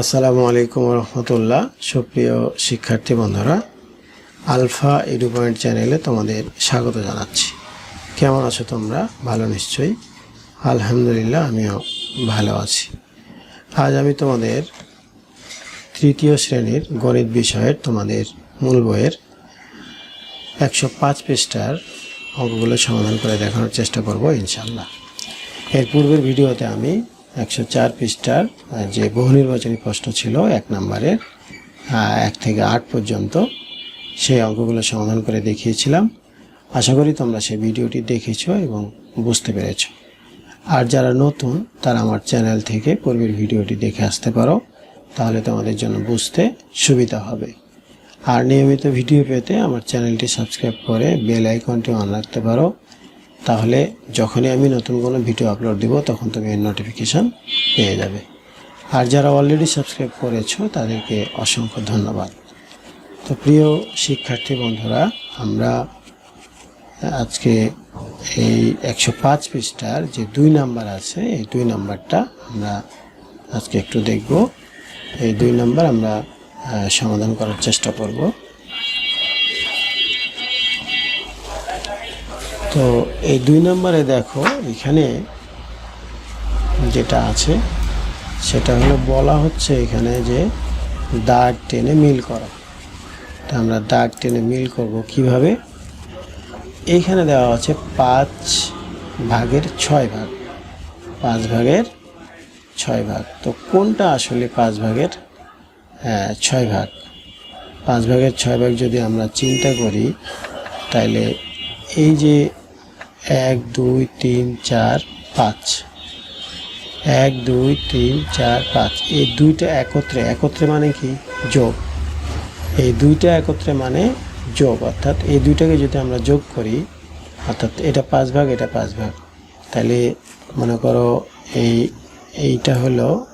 আসসালামু আলাইকুম রহমতুল্লাহ। সুপ্রিয় শিক্ষার্থী বন্ধুরা, আলফা এডু পয়েন্ট চ্যানেলে তোমাদের স্বাগত জানাচ্ছি। কেমন আছো তোমরা? ভালো নিশ্চয়ই? আলহামদুলিল্লাহ, আমিও ভালো আছি। আজ আমি তোমাদের তৃতীয় শ্রেণির গণিত বিষয়ের তোমাদের মূল বইয়ের একশো পাঁচ পৃষ্ঠার অঙ্কগুলো সমাধান করে দেখানোর চেষ্টা করব ইনশাল্লাহ এর পূর্বের ভিডিওতে আমি একশো চার পৃষ্ঠার যে বহু নির্বাচনী প্রশ্ন ছিল এক নম্বরের এক থেকে আট পর্যন্ত সেই অঙ্কগুলো সমাধান করে দেখিয়েছিলাম। আশা করি তোমরা সেই ভিডিওটি দেখেছ এবং বুঝতে পেরেছ। আর যারা নতুন, তারা আমার চ্যানেল থেকে পূর্বের ভিডিওটি দেখে আসতে পারো, তাহলে তোমাদের জন্য বুঝতে সুবিধা হবে। আর নিয়মিত ভিডিও পেতে আমার চ্যানেলটি সাবস্ক্রাইব করে বেল আইকনটি অন রাখতে পারো। তাহলে যখনই আমি নতুন কোনো ভিডিও আপলোড দিব, তখন তুমি এর নোটিফিকেশান পেয়ে যাবে। আর যারা অলরেডি সাবস্ক্রাইব করেছ, তাদেরকে অসংখ্য ধন্যবাদ। তো প্রিয় শিক্ষার্থী বন্ধুরা, আমরা আজকে এই একশো পাঁচ পৃষ্ঠার যে দুই নাম্বার আছে, এই দুই নাম্বারটা আমরা আজকে একটু দেখব। এই দুই নাম্বার আমরা সমাধান করার চেষ্টা করব। তো এই দুই নম্বরে দেখো এখানে যেটা আছে সেটা হলো বলা হচ্ছে এখানে যে দাগ টেনে মিল করা। তা আমরা দাগ টেনে মিল করব কীভাবে? এইখানে দেওয়া আছে পাঁচ ভাগের ছয় ভাগ। পাঁচ ভাগের ছয় ভাগ। তো কোনটা আসলে পাঁচ ভাগের হ্যাঁ, ছয় ভাগ? পাঁচ ভাগের ছয় ভাগ যদি আমরা চিন্তা করি তাহলে এই যে এক, দুই, তিন, চার, পাঁচ। এক, দুই, তিন, চার, পাঁচ। এই দুইটা একত্রে একত্রে মানে কি? যোগ। এই দুইটা একত্রে মানে যোগ। অর্থাৎ এই দুইটাকে যদি আমরা যোগ করি, অর্থাৎ এটা পাঁচ ভাগ, এটা পাঁচ ভাগ। তাহলে মনে করো এই, এইটা হলো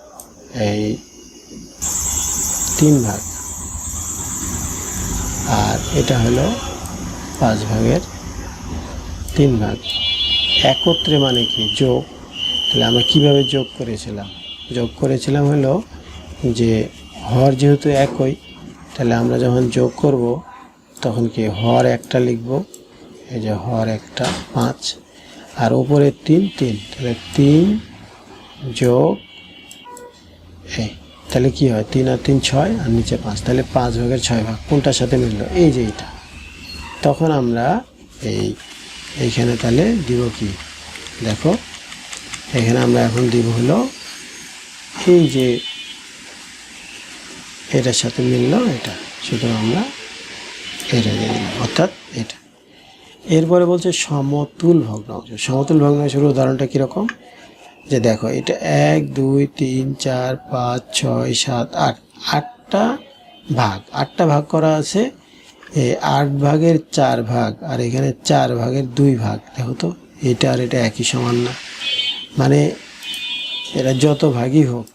এই তিন ভাগ। আর এটা হলো পাঁচ ভাগের তিন ভাগ। একত্রে মানে কি? যোগ। তাহলে আমরা কীভাবে যোগ করেছিলাম? যোগ করেছিলাম হলো যে হর যেহেতু একই, তাহলে আমরা যখন যোগ করব, তখন কি হর একটা লিখব, এই যে হর একটা পাঁচ, আর উপরে তিন তিন। তাহলে তিন যোগ, এই, তাহলে কি হয়? তিন আর তিন ছয়, আর নিচে পাঁচ। তাহলে পাঁচ ভাগের ছয় ভাগ। কোনটার সাথে মিললো? এই যে এইটা তখন আমরা এই এইখানে তাহলে দিব কি? দেখো, এখানে আমরা এখন দিব হলো এই যে এটার সাথে মিললো এটা, সুতরাং আমরা এটা দিয়ে দিলাম, অর্থাৎ এটা। এরপরে বলছে সমতুল ভগ্নাংশ। সমতুল ভগ্নাংশের উদাহরণটা কীরকম? যে দেখো, এটা এক, দুই, তিন, চার, পাঁচ, ছয়, সাত, আট, আটটা ভাগ। আটটা ভাগ করা আছে আট ভাগের চার ভাগ, আর এখানে চার ভাগের দুই ভাগ, দেখো তো, এটা আর এটা একই সমান না। মানে এরা যত ভাগই হোক,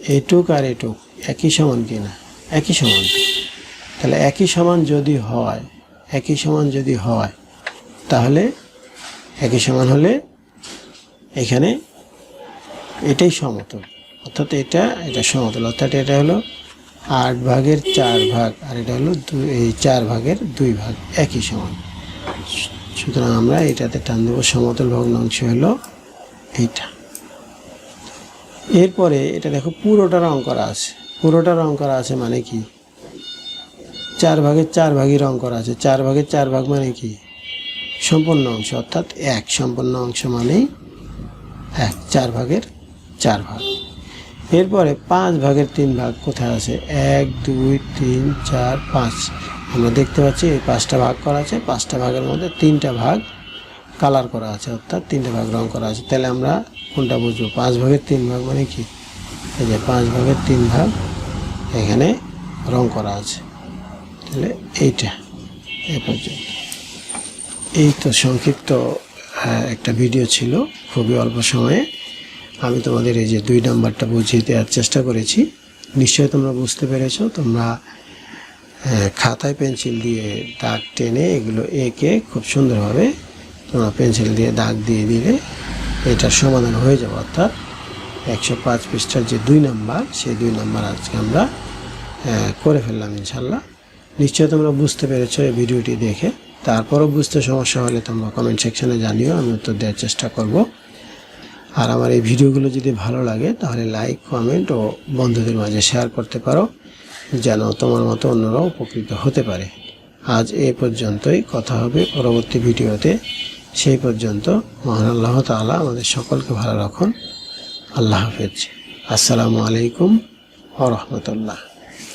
এটুক আর এটুক একই সমান কি না? একই সমান। তাহলে একই সমান যদি হয়, একই সমান যদি হয়, তাহলে একই সমান হলে এখানে এটাই সমতল। অর্থাৎ এটা এটা সমতল। অর্থাৎ এটা হলো আট ভাগের চার ভাগ, আর এটা হলো এই চার ভাগের দুই ভাগ, একই সমান। সুতরাং আমরা এটাতে টান দেবো, সমতল ভগ্নাংশ হলো এইটা। এরপরে এটা দেখো, পুরোটা রং করা আছে। পুরোটা রং করা আছে মানে কি? চার ভাগের চার ভাগই রং করা আছে। চার ভাগের চার ভাগ মানে কি? সম্পূর্ণ অংশ, অর্থাৎ এক। সম্পূর্ণ অংশ মানেই এক, চার ভাগের চার ভাগ। এরপরে পাঁচ ভাগের তিন ভাগ কোথায় আছে? এক, দুই, তিন, চার, পাঁচ। আমরা দেখতে পাচ্ছি এই পাঁচটা ভাগ করা আছে। পাঁচটা ভাগের মধ্যে তিনটা ভাগ কালার করা আছে, অর্থাৎ তিনটা ভাগ রং করা আছে। তাহলে আমরা কোনটা বুঝব? পাঁচ ভাগের তিন ভাগ মানে কি? এই যে পাঁচ ভাগের তিন ভাগ এখানে রং করা আছে। তাহলে এইটা, এ পর্যন্ত। এই তো সংক্ষিপ্ত একটা ভিডিও ছিল, খুবই অল্প সময়ে। আমি তোমাদের এই যে দুই নাম্বারটা বুঝিয়ে দেওয়ার চেষ্টা করেছি। নিশ্চয় তোমরা বুঝতে পেরেছ, তোমরা খাতায় পেন্সিল দিয়ে দাগ টেনে এগুলো এঁকে খুব সুন্দরভাবে তোমরা পেন্সিল দিয়ে দাগ দিয়ে দিলে এটার সমাধান হয়ে যাবে। অর্থাৎ একশো পাঁচ পৃষ্ঠার যে দুই নাম্বার, সেই দুই নাম্বার আজকে আমরা করে ফেললাম ইনশাল্লাহ নিশ্চয়ই তোমরা বুঝতে পেরেছ এই ভিডিওটি দেখে। তারপরও বুঝতে সমস্যা হলে তোমরা কমেন্ট সেকশনে জানিও, আমি উত্তর দেওয়ার চেষ্টা করব। আর আমার এই ভিডিওগুলো যদি ভালো লাগে, তাহলে লাইক কমেন্ট ও বন্ধুদের মাঝে শেয়ার করতে পারো, যেন তোমার মতো অন্যরাও উপকৃত হতে পারে। আজ এ পর্যন্তই, কথা হবে পরবর্তী ভিডিওতে। সেই পর্যন্ত মহান আল্লাহ তাআলা আমাদের সকলকে ভালো রাখুন। আল্লাহ হাফেজ। আসসালামু আলাইকুম ওয়া রাহমাতুল্লাহ।